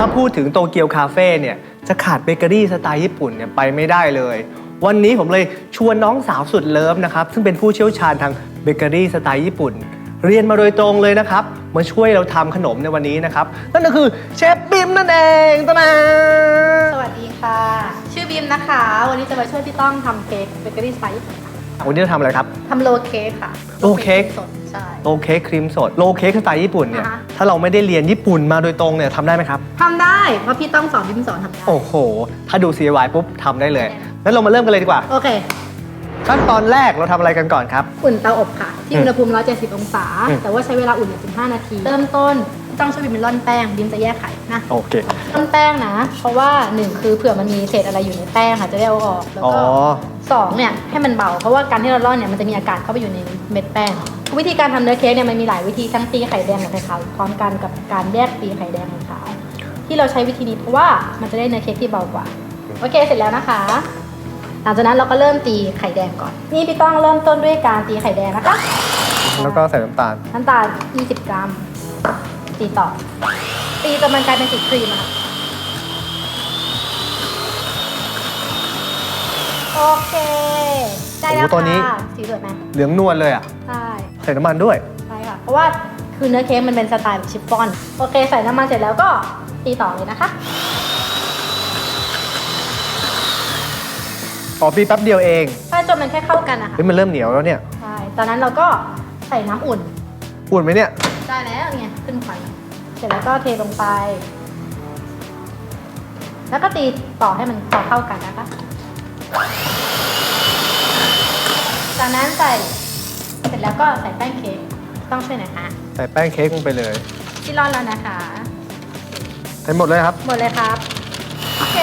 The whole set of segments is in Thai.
ถ้าพูดถึงโตเกียวคาเฟ่เนี่ยจะขาดเบเกอรี่สไตล์ญี่ปุ่นเนี่ยไปไม่ได้เลย วันนี้ผมเลยชวนน้องสาวสุดเลิฟนะครับ ซึ่งเป็นผู้เชี่ยวชาญทางเบเกอรี่สไตล์ญี่ปุ่น เรียนมาโดยตรงเลยนะครับ มาช่วยเราทำขนมในวันนี้นะครับ นั่นก็คือเชฟบิมนั่นเองตะนาสวัสดีค่ะ ชื่อบีมนะคะ วันนี้จะมาช่วยพี่ต้องทำเค้กเบเกอรี่สไตล์ญี่ปุ่นค่ะ วันนี้เราทำอะไรครับ ทำโรลเค้กค่ะโรลเค้ก สดใช่โรลเค้กครีมสดโรลเค้กสไตล์ญี่ปุ่นเนี่ย อ่าฮะ ถ้าเราไม่ได้เรียนญี่ปุ่นมาโดยตรงเนี่ยทำได้ไหมครับ ทำได้เพราะพี่ต้องสอนบีมสอนทำได้ โอ้โห ถ้าดู CY ปุ๊บทำได้เลยงั้นเรามาเริ่มกันเลยดีกว่า โอเค ขั้นตอนแรกเราทำอะไรกันก่อนครับ อุ่นเตาอบค่ะ ที่อืมอุณหภูมิ 170 องศา อืมแต่ว่าใช้เวลาอุ่นเนี่ย15 นาที เริ่มต้นพี่ ต้องช่วยบีมเป็นร่อนแป้งบีมจะแยกไข่นะโอเค ร่อนแป้งนะ เพราะว่าหนึ่งคือเผื่อมันมีเศษอะไรอยู่ในแป้งค่ะจะได้เอาออกแล้วอ๋อ ก็สองเนี่ยให้มันเบาเพราะว่าการที่เราร่อนเนี่ยมันจะมีอากาศเข้าไปอยู่ในเม็ดแป้งวิธีการทำเนื้อเค้กเนี่ยมันมีหลายวิธีทั้งตีไข่แดงกับไข่ขาวพร้อมกันกับการแยกตีไข่แดงไข่ขาวที่เราใช้วิธีนี้เพราะว่ามันจะได้เนื้อเค้กที่เบากว่าโอเคเสร็จแล้วนะคะ หลังจากนั้นเราก็เริ่มตีไข่แดงก่อน นี่พี่ต้องเริ่มต้นด้วยการตีไข่แดงนะคะ แล้วก็ใส่น้ำตาล น้ำตาล 20 กรัม ตีต่อ ตีจนมันกลายเป็นสีครีมอะค่ะโอเค ได้แล้วโอ้โหตัวนี้ ค่ะสีสวยไหมเหลืองนวลเลยอะ ใช่ใส่น้ำมันด้วย ใช่ค่ะ เพราะว่าคือเนื้อเค้กมันเป็นสไตล์แบบชิฟฟ่อน โอเค ใส่น้ำมันเสร็จแล้วก็ตีต่อเลยนะคะอ๋อปีแป๊บเดียวเอง ถ้าจนมันแค่เข้ากันนะคะเฮ้ยมันเริ่มเหนียวแล้วเนี่ย ใช่ ตอนนั้นเราก็ใส่น้ำอุ่น อุ่นไหมเนี่ย ได้แล้วเนี่ยขึ้นไฟแล้วเสร็จแล้วก็เทลงไป แล้วก็ตีต่อให้มันต่อเข้ากันนะคะ จากนั้นใส่ เสร็จแล้วก็ใส่แป้งเค้กต้องช่วยหน่อยค่ะใส่แป้งเค้กลงไปเลย ที่ร่อนแล้วนะคะ ใส่หมดเลยครับ หมดเลยครับ โอเค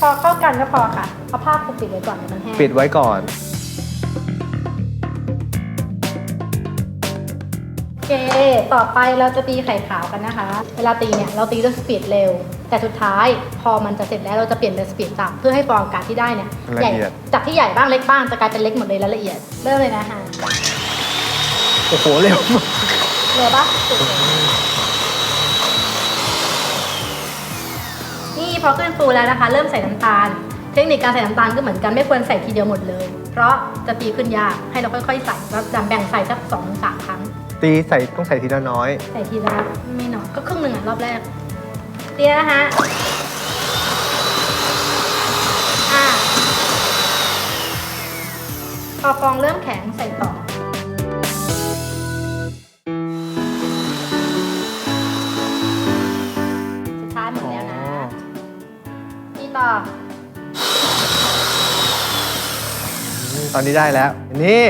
พอเข้ากันก็พอค่ะ เอาผ้าคลุมปิดไว้ก่อนเดี๋ยวมันแห้ง ปิดไว้ก่อน เค ต่อไปเราจะตีไข่ขาวกันนะคะ เวลาตีเนี่ยเราตีด้วยสปีดเร็ว แต่สุดท้ายพอมันจะเสร็จแล้วเราจะเปลี่ยนเป็นสปีดต่ำเพื่อให้ฟองอากาศที่ได้เนี่ยละใหญ่เอียด จากที่ใหญ่บ้างเล็กบ้างจะกลายเป็นเล็กหมดเลยและละเอียด เริ่มเลยนะคะโอ้โหเร็วมากเร็วปะสุดเลยนี่พอขึ้นฟูแล้วนะคะ เริ่มใส่น้ำตาล เทคนิคการใส่น้ำตาลก็เหมือนกันไม่ควรใส่ทีเดียวหมดเลย เพราะจะตีขึ้นยากให้เราค่อยๆใส่แล้วจำแบ่งใส่สักสองถึงสามครั้ง ตีใส่ต้องใส่ทีละน้อย ใส่ทีละไม่หน่อยก็ครึ่งหนึ่งอะรอบแรกเตียนะคะอะพอฟองเริ่มแข็งใส่ต่อ สุดท้ายหมดแล้วนะนี่ต่อ ตอนนี้ได้แล้ว นี่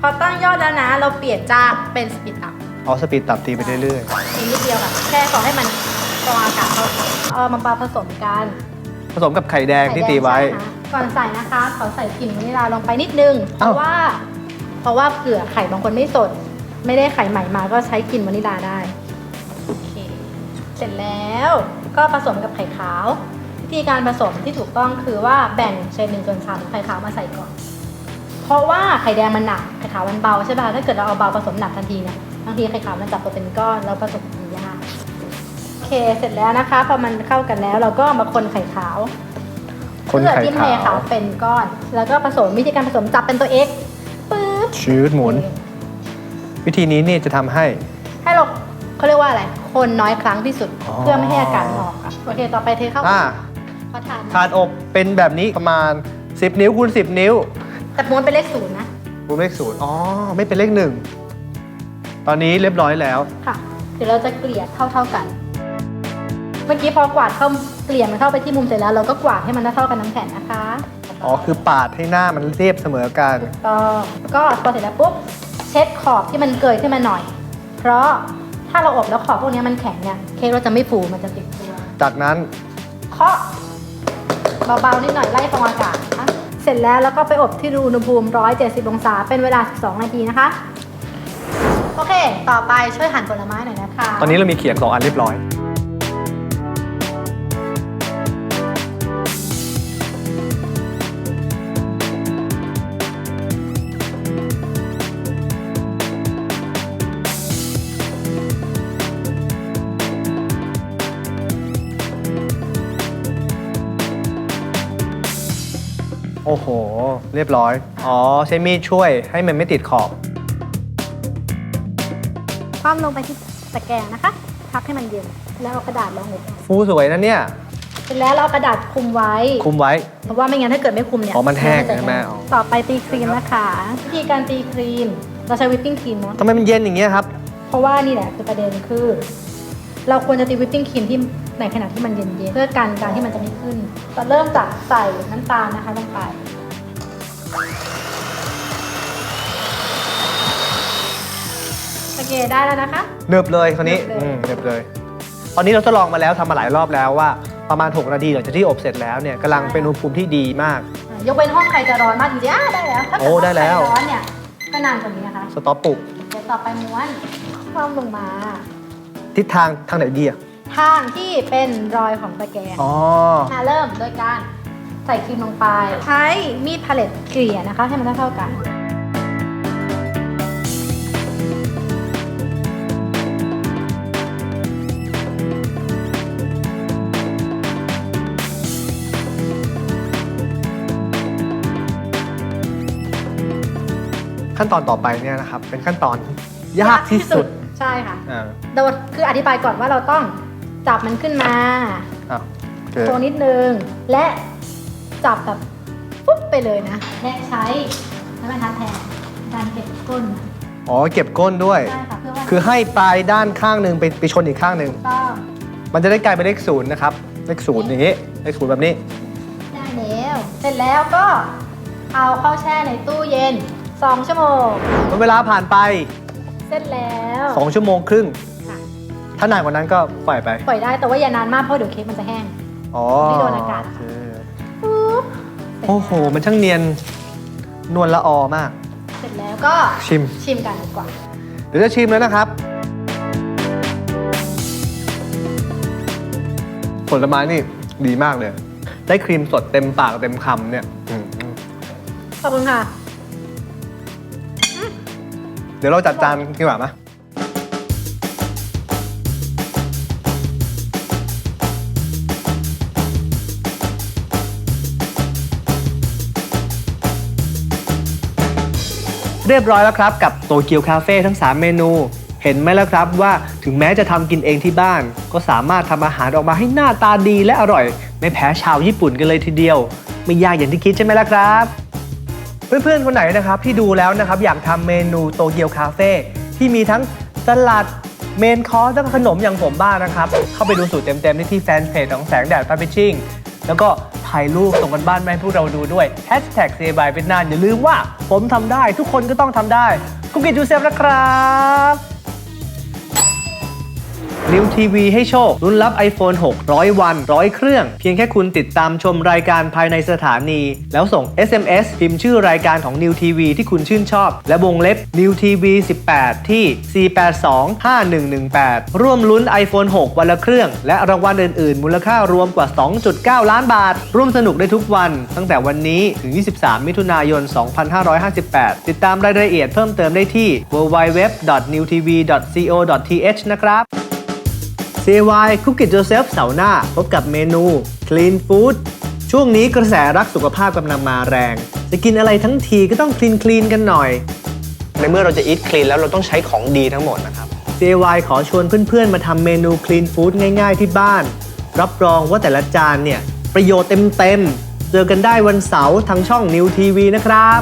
พอตั้งยอดแล้วนะ เราเปลี่ยนจากเป็นสปีดอัพเอาสปีดตับตีไปเรื่อยอีกนิดเดียวค่ะแค่ขอให้มันฟองอากาศเข้ากันเอามาผสมกันๆ ผสมกับไข่แดงที่ตีไว้ใช่ค่ะก่อนใส่นะคะขอใส่กลิ่นวานิลลาลงไปนิดนึง เพอ้าว ราะว่า เพราะว่าเผื่อไข่บางคนไม่สด ไม่ได้ไข่ใหม่มาก็ใช้กลิ่นวานิลลาได้โอเคเสร็จแล้วก็ผสมกับไข่ขาว วิธีการผสมที่ถูกต้องคือว่าแบ่งเศษหนึ่งส่วนสามของไข่ขาวมาใส่ก่อน เพราะว่าไข่แดงมันหนักไข่ขาวมันเบาใช่ป่ะถ้าเกิดเราเอาเบาผสมหนักทันทีเนี่ยบางทีไข่ขาวมันจับตัวเป็นก้อนแล้วผสมกันยากโอเคเสร็จแล้วนะคะพอมันเข้ากันแล้วเราก็มาคนไข่ขาวคนเพื่อไข่ที่ขาไข่ขาววเป็นก้อน แล้วก็ผสมวิธีการผสมจับเป็นตัว X ปึ๊บชืดหมุน วิธีนี้นี่จะทำให้ ให้เราเขาเรียกว่าอะไรคนน้อยครั้งที่สุดอ๋อ เพื่อไม่ให้อากาศมันออกอะโอเคต่อไปเทเข้าอ่าพอทานถาดอบเป็นแบบนี้ประมาณ 10 นิ้วคูณ10 นิ้ว แต่ม้วนเป็นเลขศูนย์นะคูณเลขศูนย์อ๋อ ไม่เป็นเลขหนึ่ง ตอนนี้เรียบร้อยแล้ว ค่ะ เดี๋ยวเราจะเกลี่ยเท่าเท่าๆกัน เมื่อกี้พอกวาดเข้าเกลี่ยมันเข้าไปที่มุมเสร็จแล้ว เราก็กวาดให้มันเท่าๆกันทั้งแผ่นนะคะอ๋อ คือปาดให้หน้ามันเรียบเสมอกัน ถูกต้องแล้วก็พอเสร็จแล้วปุ๊บเช็ดขอบที่มันเกยขึ้นมาหน่อย เพราะถ้าเราอบแล้วขอบพวกนี้มันแข็งเนี่ยเค้กเราจะไม่ฟูมันจะติดตัวจากนั้นเคาะเบาๆนิดหน่อยไล่ฟองอากาศนะคะเส ร็จแล้วแล้วก็ไปอบที่อุณหภูมิ 170 องศา เป็นเวลา 12 นาทีนะคะ โอเค ต่อไปช่วยหั่นผลไม้หน่อยนะคะ ตอนนี้เรามีเขียงสองอันเรียบร้อย โอ้โห เรียบร้อย อ๋อ ใช้มีดช่วยให้มันไม่ติดขอบ คว่ำลงไปที่ตะแกรงนะคะ พักให้มันเย็น แล้วเอากระดาษรองอบฟูสวยนะเนี่ย เสร็จแล้วเราเอากระดาษคลุมไว้ คุมไว้ เพราะว่าไม่งั้นถ้าเกิดไม่คลุมเนี่ยอ๋อมันแห้งจะใช่ไหมอ๋อ ต่อไปตีครีมนะคะ วิธีการตีครีม เราใช้วิปปิ้งครีมเนาะ ทำไมมันเย็นอย่างเงี้ยครับ เพราะว่านี่แหละคือประเด็นคือ เราควรจะตีวิปปิ้งครีมที่ ในขณะที่มันเย็นๆเพื่อกันการที่มันจะไม่ขึ้นเราเริ่มจากใส่น้ำตาลนะคะลงไปโอเคได้แล้วนะคะ เนิบเลยคนนี้เนิบเลย อืมเนิบเลย ตอนนี้เราทดลองมาแล้วทำมาหลายรอบแล้วว่าประมาณ 6 นาทีหลังจากที่อบเสร็จแล้วเนี่ยกำลังเป็นอุณหภูมิที่ดีมาก อะยกเว้นห้องใครจะร้อนมากจริงๆอะได้แล้วถ้าเกิโอ้ดได้แล้ว ห้องใครร้อนเนี่ยก็นานกว่านี้นะคะสต็อปปลุกเดี๋ยวต่อไปม้วนคว่ำลงมาทิศทางทางไหนดีอะ ทางที่เป็นรอยของตะแกรงอ๋อ มาเริ่มโดยการใส่ครีมลงไป ใช้มีดพาเลตเกลี่ยนะคะ ให้มันเท่าๆกัน ขั้นตอนต่อไปเนี่ยนะครับ เป็นขั้นตอนยากที่สุด ใช่ค่ะ อ่า โดยคืออธิบายก่อนว่าเราต้อง จับมันขึ้นมาอะโอเคโชว์นิดนึง และจับแบบปุ๊บไปเลยนะ และใช้น้ำมันทัดแทนการเก็บก้นมันอ๋อเก็บก้นด้วยใช่ค่ะเพื่อว่าคือให้ปลายด้านข้างหนึ่งไปไปชนอีกข้างหนึ่งต้องมันจะได้กลายเป็นเลขศูนย์นะครับ เลขศูนย์อย่างนี้ เลขศูนย์แบบนี้ ได้แล้ว เสร็จแล้วก็เอาเข้าแช่ในตู้เย็น 2 ชั่วโมงเวลาผ่านไป เสร็จแล้ว 2 ชั่วโมงครึ่งค่ะ ถ้านานกว่านั้นก็ปล่อยไป ปล่อยได้แต่ว่าอย่านานมากเพราะเดี๋ยวเค้กมันจะแห้ง อ๋อไม่โดนอากาศ โเคปุ๊บโอ้โห มันช่างเนียนนวลละออมาก เสร็จแล้วก็ชิม ชิมกันดีกว่า เดี๋ยวจะชิมแล้วนะครับ ผลไม้นี่ดีมากเลย ได้ครีมสดเต็มปากเต็มคำเนี่ยอืมขอบคุณค่ะ เดี๋ยวเราจัดจานดีกว่าไหม เรียบร้อยแล้วครับกับโตเกียวคาเฟ่ทั้ง 3 เมนู เห็นไหมแล่ะครับว่าถึงแม้จะทำกินเองที่บ้าน ก็สามารถทำอาหารออกมาให้หน้าตาดีและอร่อย ไม่แพ้ชาวญี่ปุ่นกันเลยทีเดียว ไม่ยากอย่างที่คิดใช่ไหมล่ะครับ เพื่อนๆคนไหนนะครับที่ดูแล้วนะครับอยากทำเมนูโตเกียวคาเฟ่ที่มีทั้งสลัดเมนคอร์สแล้วก็ขนมอย่างผมบ้างนะครับ เข้าไปดูสูตรเต็มๆได้ที่แฟนเพจของแสงแดดพาร์ฟิชชิ่ง แล้วก็ถ่ายรูปส่งกันบ้านมาให้พวกเราดูด้วยแฮชแท็กเซบายเป็นนานอย่าลืมว่าผมทำได้ทุกคนก็ต้องทำได้คุกกี้จูเซฟนะครับ นิวทีวีให้โชค รุ่นรับ iPhone 6 100 วัน 100 เครื่อง เพียงแค่คุณติดตามชมรายการภายในสถานี แล้วส่ง SMS พิมพ์ชื่อรายการของ New TV ที่คุณชื่นชอบ และวงเล็บ New TV 18 ที่ 4825118 ร่วมลุ้น iPhone 6 วันละเครื่อง และรางวัลอื่น ๆ มูลค่ารวมกว่า 2.9 ล้านบาท ร่วมสนุกได้ทุกวัน ตั้งแต่วันนี้ถึง 23 มิถุนายน 2558 ติดตามรายละเอียดเพิ่มเติมได้ที่ www.newtv.co.th นะครับ CY Cook It Yourself เสาร์หน้า พบกับเมนู Clean Food ช่วงนี้กระแสรักสุขภาพกำลังมาแรง จะกินอะไรทั้งทีก็ต้องคลีนคลีนกันหน่อย ในเมื่อเราจะ eat clean แล้วเราต้องใช้ของดีทั้งหมดนะครับ CY ขอชวนเพื่อนๆ มาทำเมนู Clean Food ง่ายๆ ที่บ้าน รับรองว่าแต่ละจานเนี่ย ประโยชน์เต็มๆ เจอกันได้วันเสาร์ทางช่อง New TV นะครับ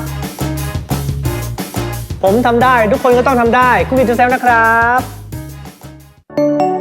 ผมทำได้ทุกคนก็ต้องทำได้ Cook It Yourself นะครับ